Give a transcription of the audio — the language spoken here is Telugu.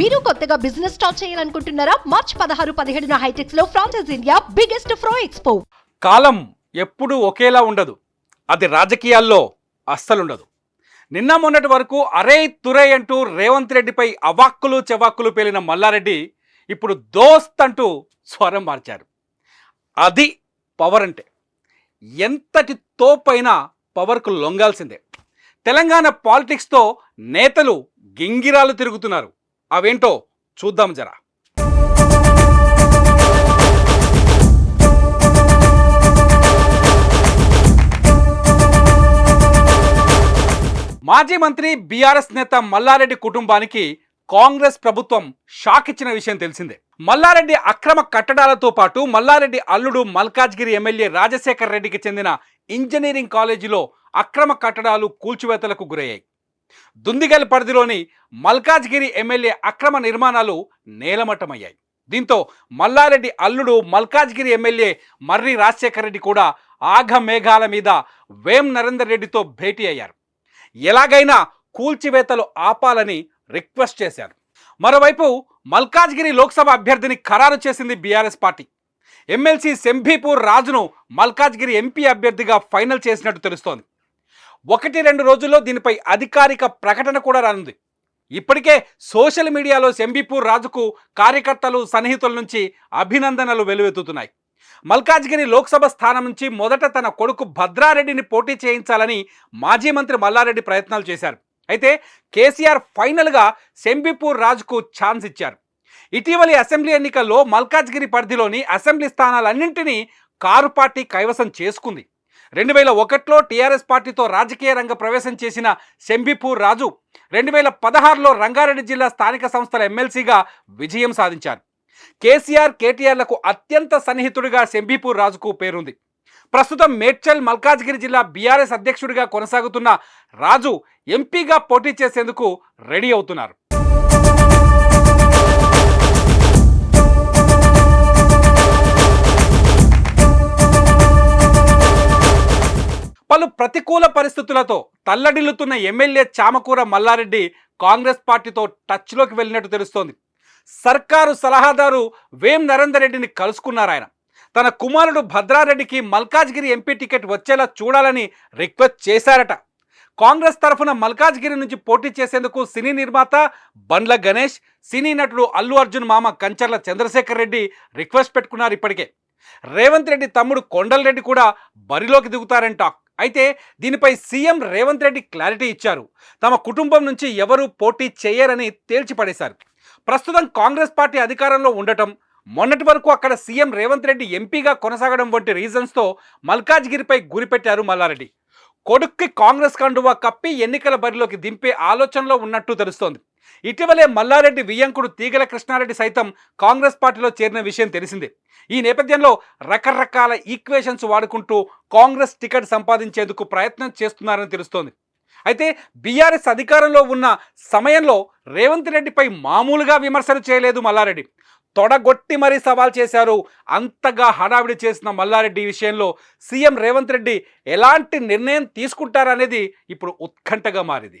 మీరు కొత్తగా బిజినెస్ స్టార్ట్ చేయాలనుకుంటున్నారా? మార్చ్ పదహారు పదిహేడున హైటెక్స్లో ఫ్రాన్సెస్ ఇండియా బిగ్గెస్ట్ ఫ్రో ఎక్స్పో కాలం ఎప్పుడూ ఒకేలా ఉండదు. అది రాజకీయాల్లో అస్సలుండదు. నిన్న మొన్నటి వరకు అరే తురే అంటూ రేవంత్ రెడ్డిపై అవాక్కులు చెవాక్కులు పేలిన మల్లారెడ్డి ఇప్పుడు దోస్త్ అంటూ స్వరం మార్చారు. అది పవర్ అంటే. ఎంతటి తోపైనా పవర్కు లొంగాల్సిందే. తెలంగాణ పాలిటిక్స్తో నేతలు గింగిరాలు తిరుగుతున్నారు. అవేంటో చూద్దాం జరా. మాజీ మంత్రి బీఆర్ఎస్ నేత మల్లారెడ్డి కుటుంబానికి కాంగ్రెస్ ప్రభుత్వం షాక్ ఇచ్చిన విషయం తెలిసిందే. మల్లారెడ్డి అక్రమ కట్టడాలతో పాటు మల్లారెడ్డి అల్లుడు మల్కాజ్గిరి ఎమ్మెల్యే రాజశేఖర్ రెడ్డికి చెందిన ఇంజనీరింగ్ కాలేజీలో అక్రమ కట్టడాలు కూల్చివేతలకు గురయ్యాయి. దుందిగల్ పరిధిలోని మల్కాజ్గిరి ఎమ్మెల్యే అక్రమ నిర్మాణాలు నేలమట్టమయ్యాయి. దీంతో మల్లారెడ్డి అల్లుడు మల్కాజ్గిరి ఎమ్మెల్యే మర్రి రాజశేఖర్ రెడ్డి కూడా ఆఘ మేఘాల మీద వేం నరేందర్ రెడ్డితో భేటీ అయ్యారు. ఎలాగైనా కూల్చివేతలు ఆపాలని రిక్వెస్ట్ చేశారు. మరోవైపు మల్కాజ్గిరి లోక్సభ అభ్యర్థిని ఖరారు చేసింది బీఆర్ఎస్ పార్టీ. ఎమ్మెల్సీ శంభీపూర్ రాజును మల్కాజ్గిరి ఎంపీ అభ్యర్థిగా ఫైనల్ చేసినట్టు తెలుస్తోంది. ఒకటి రెండు రోజుల్లో దీనిపై అధికారిక ప్రకటన కూడా రానుంది. ఇప్పటికే సోషల్ మీడియాలో శంబీపూర్ రాజుకు కార్యకర్తలు సన్నిహితుల నుంచి అభినందనలు వెలువెత్తుతున్నాయి. మల్కాజ్గిరి లోక్సభ స్థానం నుంచి మొదట తన కొడుకు భద్రారెడ్డిని పోటీ చేయించాలని మాజీ మంత్రి మల్లారెడ్డి ప్రయత్నాలు చేశారు. అయితే కేసీఆర్ ఫైనల్గా శంబీపూర్ రాజుకు ఛాన్స్ ఇచ్చారు. ఇటీవలి అసెంబ్లీ ఎన్నికల్లో మల్కాజ్గిరి పరిధిలోని అసెంబ్లీ స్థానాలన్నింటినీ కారు పార్టీ కైవసం చేసుకుంది. రెండు వేల ఒకటిలో టీఆర్ఎస్ పార్టీతో రాజకీయ రంగ ప్రవేశం చేసిన శంబిపూర్ రాజు రెండు వేల పదహారులో రంగారెడ్డి జిల్లా స్థానిక సంస్థల ఎమ్మెల్సీగా విజయం సాధించారు. కేసీఆర్ కేటీఆర్లకు అత్యంత సన్నిహితుడిగా శంబీపూర్ రాజుకు పేరుంది. ప్రస్తుతం మేడ్చల్ మల్కాజ్గిరి జిల్లా బీఆర్ఎస్ అధ్యక్షుడిగా కొనసాగుతున్న రాజు ఎంపీగా పోటీ చేసేందుకు రెడీ అవుతున్నారు. పలు ప్రతికూల పరిస్థితులతో తల్లడిల్లుతున్న ఎమ్మెల్యే చామకూర మల్లారెడ్డి కాంగ్రెస్ పార్టీతో టచ్లోకి వెళ్ళినట్టు తెలుస్తోంది. సర్కారు సలహాదారు వేం నరేందర్ రెడ్డిని కలుసుకున్నారు ఆయన. తన కుమారుడు భద్రారెడ్డికి మల్కాజ్గిరి ఎంపీ టికెట్ వచ్చేలా చూడాలని రిక్వెస్ట్ చేశారట. కాంగ్రెస్ తరఫున మల్కాజ్గిరి నుంచి పోటీ చేసేందుకు సినీ నిర్మాత బండ్ల గణేష్ సినీ నటుడు అల్లు అర్జున్ మామ కంచర్ల చంద్రశేఖర్ రెడ్డి రిక్వెస్ట్ పెట్టుకున్నారు ఇప్పటికే. రేవంత్ రెడ్డి తమ్ముడు కొండల్ రెడ్డి కూడా బరిలోకి దిగుతారంట అయితే దీనిపై సీఎం రేవంత్ రెడ్డి క్లారిటీ ఇచ్చారు. తమ కుటుంబం నుంచి ఎవరూ పోటీ చేయరని తేల్చిపడేశారు. ప్రస్తుతం కాంగ్రెస్ పార్టీ అధికారంలో ఉండటం మొన్నటి వరకు అక్కడ సీఎం రేవంత్ రెడ్డి ఎంపీగా కొనసాగడం వంటి రీజన్స్తో మల్కాజ్గిరిపై గురిపెట్టారు మల్లారెడ్డి. కొడుక్కి కాంగ్రెస్ కండువా కప్పి ఎన్నికల బరిలోకి దింపే ఆలోచనలో ఉన్నట్టు తెలుస్తోంది. ఇటీవలే మల్లారెడ్డి వియ్యంకుడు తీగల కృష్ణారెడ్డి సైతం కాంగ్రెస్ పార్టీలో చేరిన విషయం తెలిసిందే. ఈ నేపథ్యంలో రకరకాల ఈక్వేషన్స్ వాడుకుంటూ కాంగ్రెస్ టికెట్ సంపాదించేందుకు ప్రయత్నం చేస్తున్నారని తెలుస్తోంది. అయితే బీఆర్ఎస్ అధికారంలో ఉన్న సమయంలో రేవంత్ రెడ్డిపై మామూలుగా విమర్శలు చేయలేదు మల్లారెడ్డి. తొడగొట్టి మరీ సవాల్ చేశారు అంతగా హడావిడి చేసిన మల్లారెడ్డి విషయంలో సీఎం రేవంత్ రెడ్డి ఎలాంటి నిర్ణయం తీసుకుంటారనేది ఇప్పుడు ఉత్కంఠగా మారింది.